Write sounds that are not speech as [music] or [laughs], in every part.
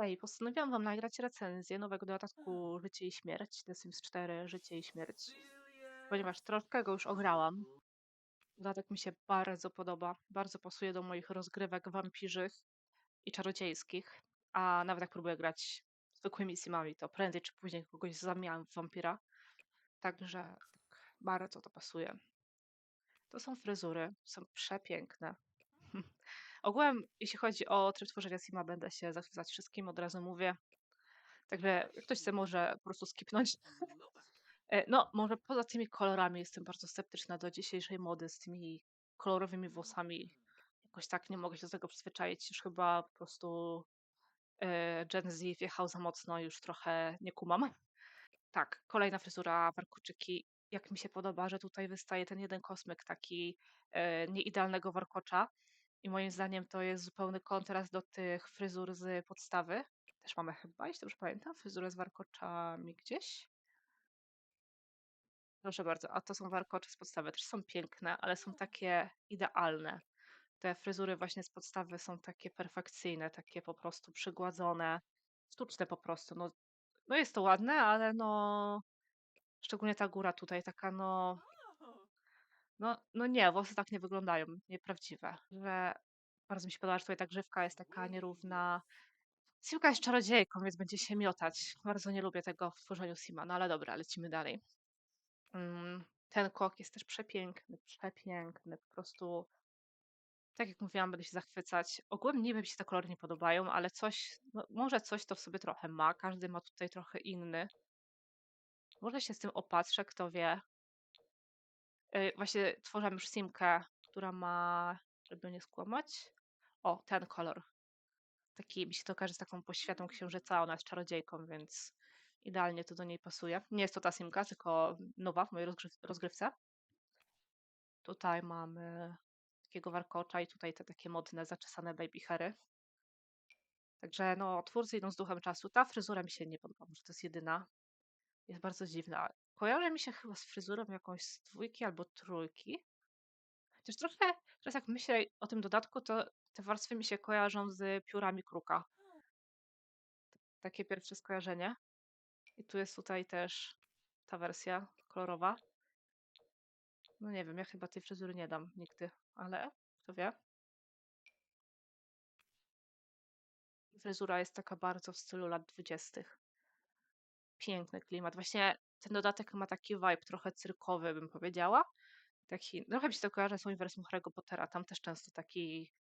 Ej, postanowiłam wam nagrać recenzję nowego dodatku Życie i Śmierć, The Sims 4 Życie i Śmierć, ponieważ troszkę go już ograłam. Dodatek mi się bardzo podoba, bardzo pasuje do moich rozgrywek wampirzych i czarodziejskich, a nawet jak próbuję grać zwykłymi simami, to prędzej czy później kogoś zamieniam w wampira. Także tak, bardzo to pasuje. To są fryzury, są przepiękne. [laughs] Ogółem, jeśli chodzi o tryb tworzenia sima, będę się zachwycać wszystkim, od razu mówię. Także ktoś chce, może po prostu skipnąć. [laughs] E, No, może poza tymi kolorami jestem bardzo sceptyczna do dzisiejszej mody z tymi kolorowymi włosami. Jakoś tak nie mogę się do tego przyzwyczaić. Już chyba po prostu e, Gen Z wjechał za mocno, już trochę nie kumam. Tak, kolejna fryzura, warkoczyki. Jak mi się podoba, że tutaj wystaje ten jeden kosmyk taki e, nieidealnego warkocza. I moim zdaniem to jest zupełny kontrast do tych fryzur z podstawy. Też mamy chyba, jeśli dobrze pamiętam, fryzurę z warkoczami gdzieś. Proszę bardzo, a to są warkocze z podstawy. Też są piękne, ale są takie idealne. Te fryzury właśnie z podstawy są takie perfekcyjne, takie po prostu przygładzone, sztuczne po prostu. No, no jest to ładne, ale no szczególnie ta góra tutaj taka no no, no nie, włosy tak nie wyglądają, nieprawdziwe. Że bardzo mi się podoba, że tutaj ta grzywka jest taka nierówna. Simka jest czarodziejką, więc będzie się miotać. Bardzo nie lubię tego w tworzeniu Sima, no ale dobra, lecimy dalej. Mm, Ten kok jest też przepiękny, przepiękny, po prostu tak jak mówiłam, będę się zachwycać. Ogólnie nie wiem, mi się te kolory nie podobają, ale coś, no, może coś to w sobie trochę ma. Każdy ma tutaj trochę inny. Może się z tym opatrzę, kto wie. Y, Właśnie tworzyłam już simkę, która ma, żeby nie skłamać. O, ten kolor. Taki mi się to kojarzy z taką poświatą księżyca, ona jest czarodziejką, więc idealnie to do niej pasuje. Nie jest to ta simka, tylko nowa w mojej rozgryw- rozgrywce. Tutaj mamy takiego warkocza i tutaj te takie modne, zaczesane baby hairy. Także no, twórcy idą z duchem czasu. Ta fryzura mi się nie podoba, może to jest jedyna. Jest bardzo dziwna. Kojarzy mi się chyba z fryzurą jakąś z dwójki albo trójki. Chociaż trochę, teraz jak myślę o tym dodatku, to te warstwy mi się kojarzą z piórami kruka. Takie pierwsze skojarzenie. I tu jest tutaj też ta wersja kolorowa. No nie wiem, ja chyba tej fryzury nie dam nigdy, ale kto wie. Fryzura jest taka bardzo w stylu lat dwudziestych. Piękny klimat. Właśnie ten dodatek ma taki vibe trochę cyrkowy, bym powiedziała. Taki, trochę mi się to kojarzy z uniwersum Harry'ego Pottera. Tam też często taki,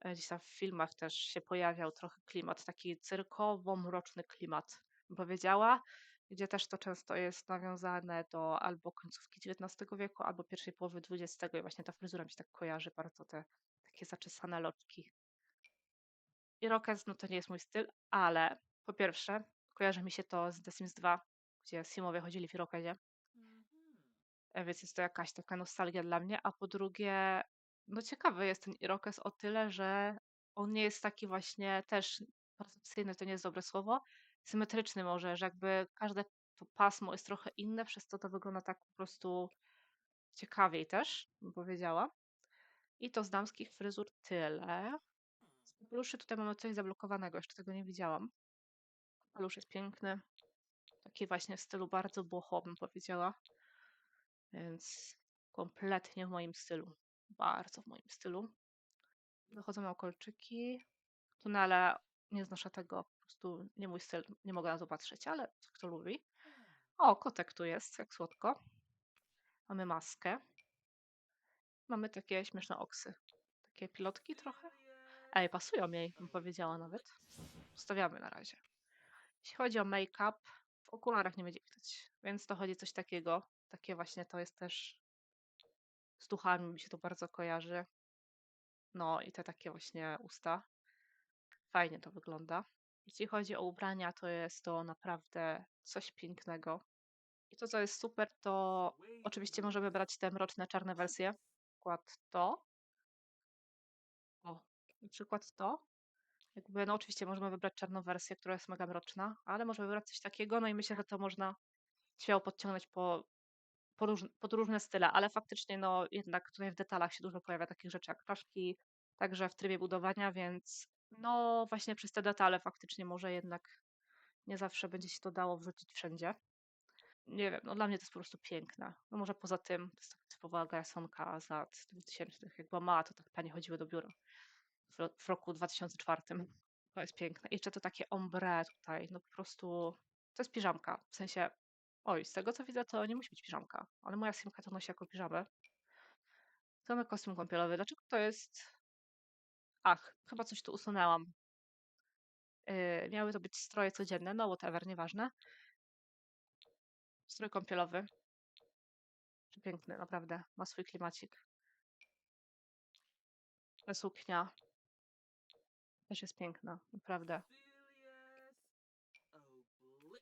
e, gdzieś tam w filmach też się pojawiał trochę klimat, taki cyrkowo-mroczny klimat, bym powiedziała, gdzie też to często jest nawiązane do albo końcówki XIX wieku, albo pierwszej połowy XX i właśnie ta fryzura mi się tak kojarzy bardzo, te takie zaczesane loczki. Irokез, no to nie jest mój styl, ale po pierwsze kojarzy mi się to z The Sims 2, gdzie Simowie chodzili w Irokezie, e, więc jest to jakaś taka nostalgia dla mnie, a po drugie, no ciekawy jest ten Irokez o tyle, że on nie jest taki właśnie też perfekcyjny, to nie jest dobre słowo, symetryczny może, że jakby każde to pasmo jest trochę inne, przez to to wygląda tak po prostu ciekawiej też, bym powiedziała. I to z damskich fryzur tyle. Z kapeluszy tutaj mamy coś zablokowanego, jeszcze tego nie widziałam. Kapelusz jest piękny. Taki właśnie w stylu bardzo błochowym powiedziała. Więc kompletnie w moim stylu. Bardzo w moim stylu. Dochodzą na kolczyki. Tunele nie znoszę tego, po prostu nie mój styl, nie mogę na to patrzeć, ale kto lubi. O, kotek tu jest, jak słodko. Mamy maskę. Mamy takie śmieszne oksy. Takie pilotki trochę. Ej, pasują jej, bym powiedziała nawet. Zostawiamy na razie. Jeśli chodzi o make-up, w okularach nie będzie widać, więc dochodzi coś takiego. Takie właśnie to jest też z duchami mi się to bardzo kojarzy. No i te takie właśnie usta. Fajnie to wygląda. Jeśli chodzi o ubrania, to jest to naprawdę coś pięknego. I to, co jest super, to oczywiście możemy brać te mroczne, czarne wersje. Na przykład to. O, na przykład to. Jakby, no oczywiście możemy wybrać czarną wersję, która jest mega mroczna, ale możemy wybrać coś takiego, no i myślę, że to można śmiało podciągnąć po, po róż, pod różne style, ale faktycznie no jednak tutaj w detalach się dużo pojawia takich rzeczy jak czaszki, także w trybie budowania, więc No, właśnie przez te detale faktycznie może jednak nie zawsze będzie się to dało wrzucić wszędzie. Nie wiem, no dla mnie to jest po prostu piękne. No może poza tym, to jest taka typowa garasonka z lat 2000. Jak była mała, to tak panie chodziły do biura w, ro- w roku 2004. To jest piękne. I jeszcze to takie ombre tutaj, no po prostu to jest piżamka. W sensie, oj, z tego co widzę, to nie musi być piżamka, ale moja simka to nosi jako piżamę. Mamy kostium kąpielowy. Dlaczego to jest... Ach, chyba coś tu usunęłam. Yy, miały to być stroje codzienne, no whatever, nieważne. Strój kąpielowy. Przepiękny, naprawdę. Ma swój klimacik. Suknia też jest piękna, naprawdę.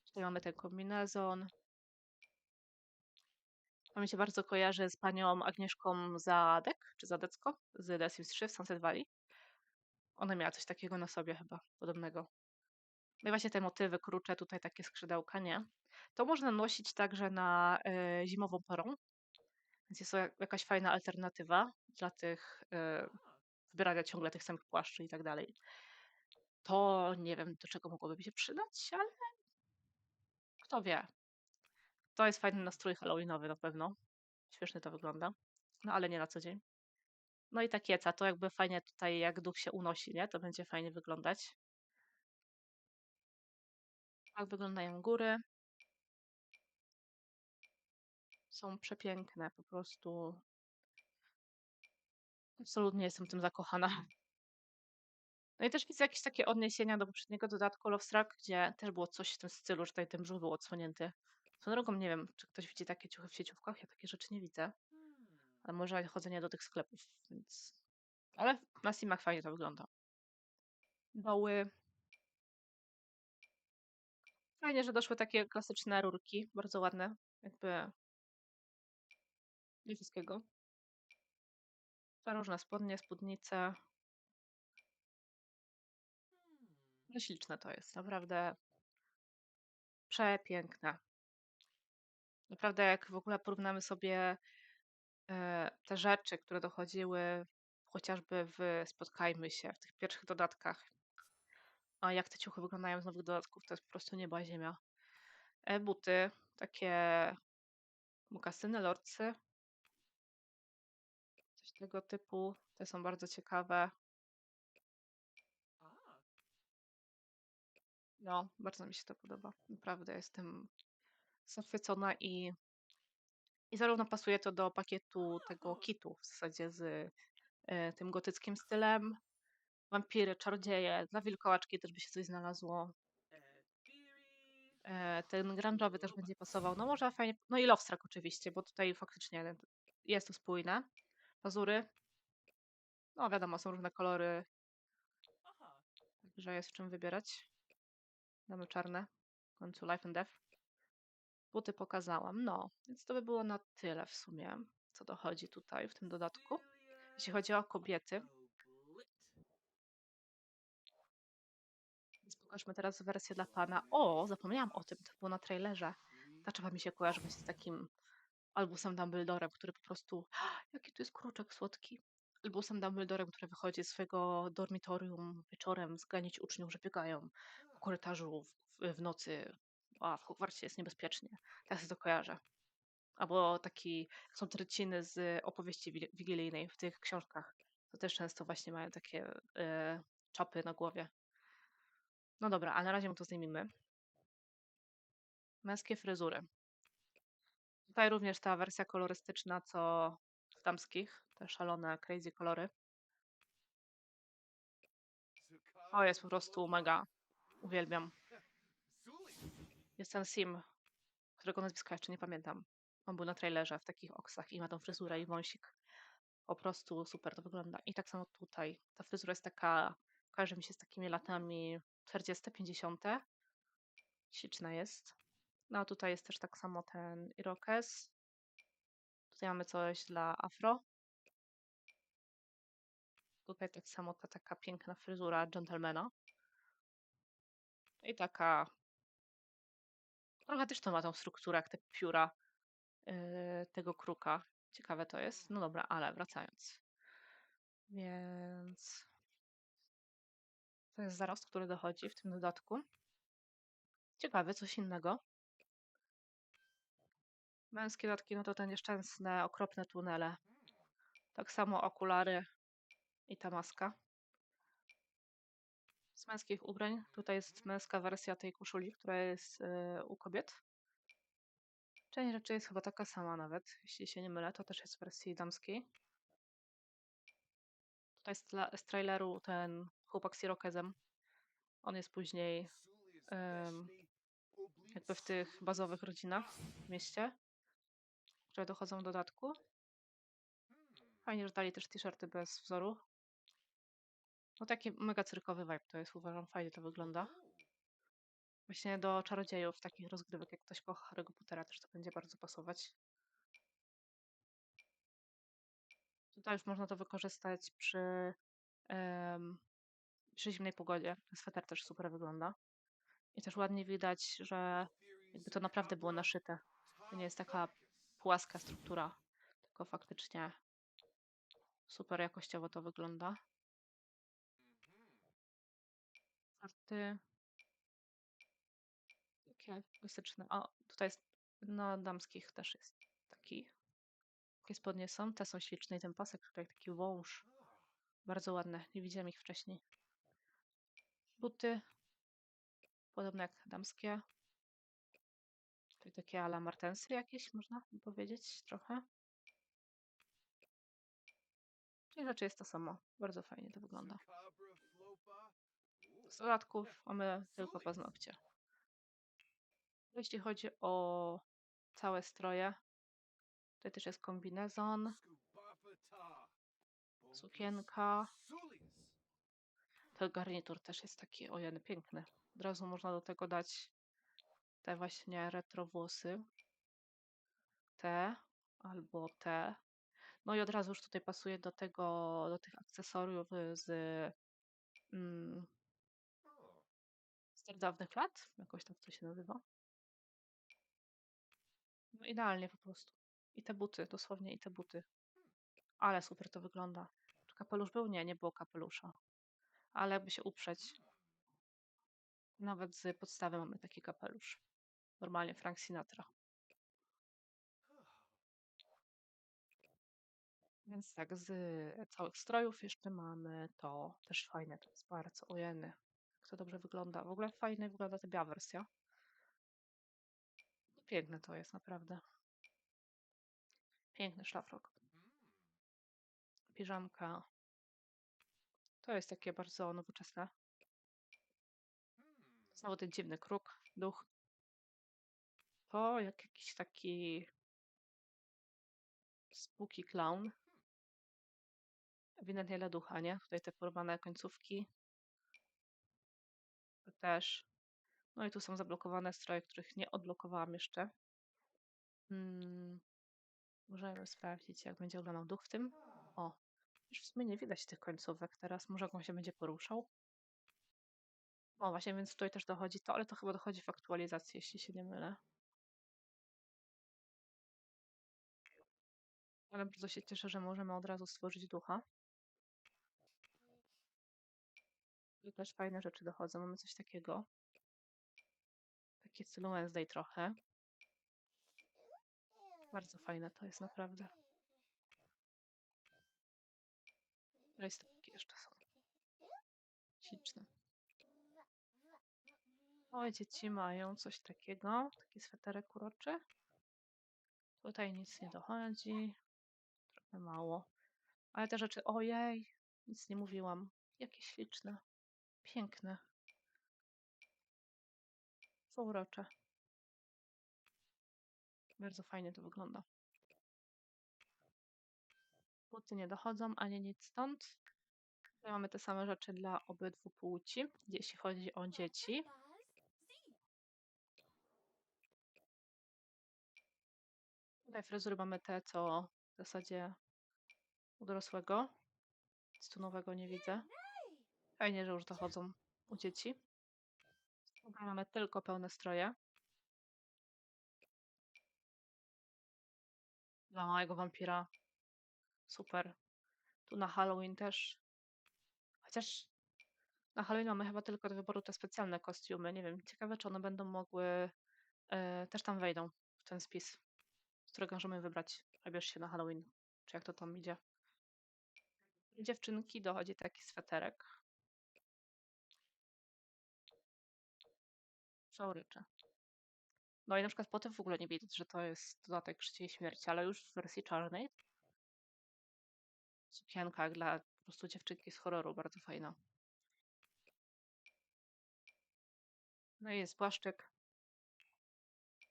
Tutaj mamy ten kombinezon. To mi się bardzo kojarzy z panią Agnieszką Zadek, czy Zadecko, z The Sims 3 w Sunset Valley. Ona miała coś takiego na sobie chyba, podobnego. No i właśnie te motywy krucze, tutaj takie skrzydełka, nie? To można nosić także na e, zimową porą, więc jest to jak- jakaś fajna alternatywa dla tych e, wybierania ciągle tych samych płaszczy i tak dalej. To nie wiem, do czego mogłoby się przydać, ale kto wie. To jest fajny nastrój halloweenowy na pewno. Śmiesznie to wygląda. No ale nie na co dzień. No i ta kieca, to jakby fajnie tutaj, jak duch się unosi, nie? To będzie fajnie wyglądać. Tak wyglądają góry. Są przepiękne, po prostu. Absolutnie jestem tym zakochana. No i też widzę jakieś takie odniesienia do poprzedniego dodatku Love Struck, gdzie też było coś w tym stylu, że tutaj ten brzuch był odsłonięty. Swoją drogą nie wiem, czy ktoś widzi takie ciuchy w sieciówkach, ja takie rzeczy nie widzę. Ale może chodzenie do tych sklepów, więc... Ale na Simach fajnie to wygląda. Doły. Fajnie, że doszły takie klasyczne rurki, bardzo ładne, jakby nie wszystkiego. Różne spodnie, spódnice. No śliczne to jest, naprawdę przepiękne. Naprawdę jak w ogóle porównamy sobie e, te rzeczy, które dochodziły chociażby w Spotkajmy się, w tych pierwszych dodatkach, a jak te ciuchy wyglądają z nowych dodatków, to jest po prostu nieba ziemia. E, buty, takie mokasyny, lorcy, tego typu, te są bardzo ciekawe. No, bardzo mi się to podoba. Naprawdę jestem zachwycona i, i zarówno pasuje to do pakietu tego kitu w zasadzie z e, tym gotyckim stylem. Wampiry, czarodzieje, dla wilkołaczki też by się coś znalazło. E, ten grunge'owy też będzie pasował. No może fajnie, no i Lovestruck oczywiście, bo tutaj faktycznie jest to spójne. Pazury. No wiadomo, są różne kolory, także jest w czym wybierać. Damy czarne. W końcu Life and Death. Buty pokazałam. No, więc to by było na tyle w sumie, co dochodzi tutaj w tym dodatku. Jeśli chodzi o kobiety, więc pokażmy teraz wersję dla pana. O, zapomniałam o tym, to było na trailerze. Ta czepa mi się kojarzy właśnie z takim Albusem Dumbledorem, który po prostu... [gasps] Jaki tu jest kruczek słodki. Albusem Dumbledorem, który wychodzi z swojego dormitorium wieczorem zganić uczniów, że biegają po korytarzu w, w nocy. A, w Hogwarcie jest niebezpiecznie. Tak sobie to kojarzę. Albo taki, są treciny z opowieści wi- wigilijnej w tych książkach. To też często właśnie mają takie e, czapy na głowie. No dobra, a na razie mu to zdejmijmy. Męskie fryzury. Tutaj również ta wersja kolorystyczna, co w damskich, te szalone, crazy kolory. O, jest po prostu mega. Uwielbiam. Jest ten Sim, którego nazwiska jeszcze nie pamiętam. On był na trailerze w takich oksach i ma tą fryzurę i wąsik. Po prostu super to wygląda. I tak samo tutaj. Ta fryzura jest taka, kojarzy mi się z takimi latami 40, 50. Śliczna jest. No a tutaj jest też tak samo ten irokes. Tutaj mamy coś dla afro. Tutaj tak samo ta taka piękna fryzura gentlemana. I taka. Trochę też to ma tą strukturę, jak te pióra yy, tego kruka. Ciekawe to jest. No dobra, ale wracając. Więc. To jest zarost, który dochodzi w tym dodatku. Ciekawe, coś innego. Męskie dodatki, no to te nieszczęsne, okropne tunele. Tak samo okulary i ta maska. Z męskich ubrań, tutaj jest męska wersja tej koszuli, która jest y, u kobiet. Część rzeczy jest chyba taka sama nawet, jeśli się nie mylę, to też jest w wersji damskiej. Tutaj z, z traileru ten chłopak z Irokezem. On jest później jakby w tych bazowych rodzinach w mieście, które dochodzą w dodatku. Fajnie, że dali też t-shirty bez wzoru. No taki mega cyrkowy vibe to jest, uważam, fajnie to wygląda. Właśnie do czarodziejów, takich rozgrywek, jak ktoś kocha Harry'ego Pottera, też to będzie bardzo pasować. Tutaj już można to wykorzystać przy, em, przy zimnej pogodzie. Ten sweter też super wygląda. I też ładnie widać, że jakby to naprawdę było naszyte. To nie jest taka płaska struktura, tylko faktycznie super jakościowo to wygląda. Karty. Takie klasyczne. O, tutaj jest na damskich też jest taki. Takie spodnie są. Te są śliczne i ten pasek tutaj taki wąż. Bardzo ładne. Nie widziałam ich wcześniej. Buty. Podobne jak damskie. Tutaj takie ala martensy jakieś, można powiedzieć trochę. Czyli raczej jest to samo. Bardzo fajnie to wygląda. Z dodatków mamy tylko paznokcie. Jeśli chodzi o całe stroje, tutaj też jest kombinezon, sukienka. Ten garnitur też jest taki ojeny piękny. Od razu można do tego dać te właśnie retro włosy. Te albo te. No i od razu już tutaj pasuje do tego, do tych akcesoriów z, mm, z dawnych lat. Jakoś tak to się nazywa. No idealnie po prostu. I te buty, dosłownie i te buty. Ale super to wygląda. Czy kapelusz był? Nie, nie było kapelusza. Ale jakby się uprzeć, nawet z podstawy mamy taki kapelusz. Normalnie Frank Sinatra. Więc tak, z całych strojów jeszcze mamy to też fajne, to jest bardzo ojeny. Jak to dobrze wygląda. W ogóle fajnie wygląda ta biała wersja. Piękne to jest naprawdę. Piękny szlafrok. Piżamka. To jest takie bardzo nowoczesne. Znowu ten dziwny kruk, duch. To jak jakiś taki spooky clown. Ewidentnie dla ducha, nie? Tutaj te porwane końcówki. To też. No i tu są zablokowane stroje, których nie odblokowałam jeszcze. Hmm. Możemy sprawdzić, jak będzie wyglądał duch w tym. O, już w sumie nie widać tych końcówek teraz. Może jak on się będzie poruszał. O, właśnie, więc tutaj też dochodzi to, ale to chyba dochodzi w aktualizacji, jeśli się nie mylę. Ale bardzo się cieszę, że możemy od razu stworzyć ducha. I też fajne rzeczy dochodzą. Mamy coś takiego. Takie stylu Wednesday trochę. Bardzo fajne to jest naprawdę. Rajstopki jeszcze są. Śliczne. O, dzieci mają coś takiego. Taki sweterek uroczy. Tutaj nic nie dochodzi. Mało. Ale te rzeczy, ojej, nic nie mówiłam. Jakie śliczne. Piękne. Są urocze. Bardzo fajnie to wygląda. Buty nie dochodzą, ani nic stąd. Tutaj mamy te same rzeczy dla obydwu płci, jeśli chodzi o dzieci. Tutaj fryzury mamy te, co w zasadzie u dorosłego. Nic tu nowego nie widzę. Fajnie, że już dochodzą u dzieci. Tutaj mamy tylko pełne stroje. Dla małego wampira. Super. Tu na Halloween też. Chociaż Na Halloween mamy chyba tylko do wyboru te specjalne kostiumy. Nie wiem, ciekawe, czy one będą mogły. e, też tam wejdą w ten spis, z którego możemy wybrać. Wybierz się na Halloween. Czy jak to tam idzie. Dziewczynki dochodzi taki sweterek. Przeorycze. No i na przykład potem w ogóle nie widać, że to jest dodatek życia i śmierci, ale już w wersji czarnej. Sukienka dla po prostu dziewczynki z horroru, bardzo fajna. No i jest płaszczyk.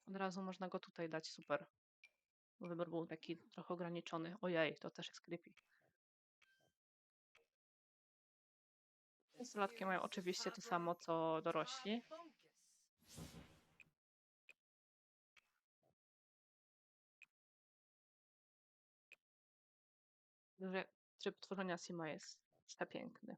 Od razu można go tutaj dać, super. Wybór był taki trochę ograniczony. Ojej, to też jest creepy. Nastolatki mają oczywiście to samo co dorośli. tryb tworzenia Sima jest przepiękny.